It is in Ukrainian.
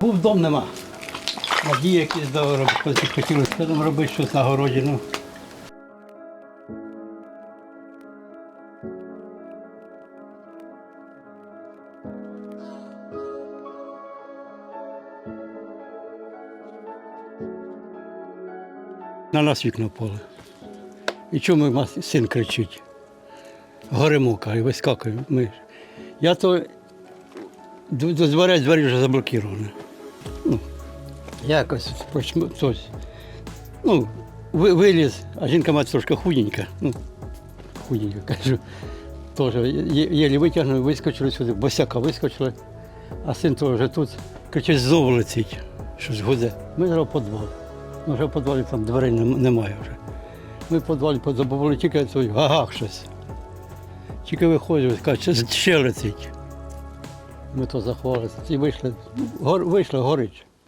Був дом нема. Надії якісь до робити, хотіли там робити щось на городі. Ну. На нас вікна впали. І чому син кричить? Горимо, каже, вискакує. Ми. Я то до, до двері вже заблоковані. Ну, якось хтось. Ну, ви- виліз, а жінка мать трошки худенька. Ну, худенька, кажу. Теж є- єлі витягнули, вискочили сюди, босяка вискочили, а син теж вже тут кричить, знову летить, щось гуде. Ми зараз в підвал. Ну, вже в підвалі там дверей немає вже. Ми в підвалі позабували тільки той гагах щось. Тільки виходять, кажуть, ще летить. Ми то заховалися і вийшли. Гор, вийшли, горить.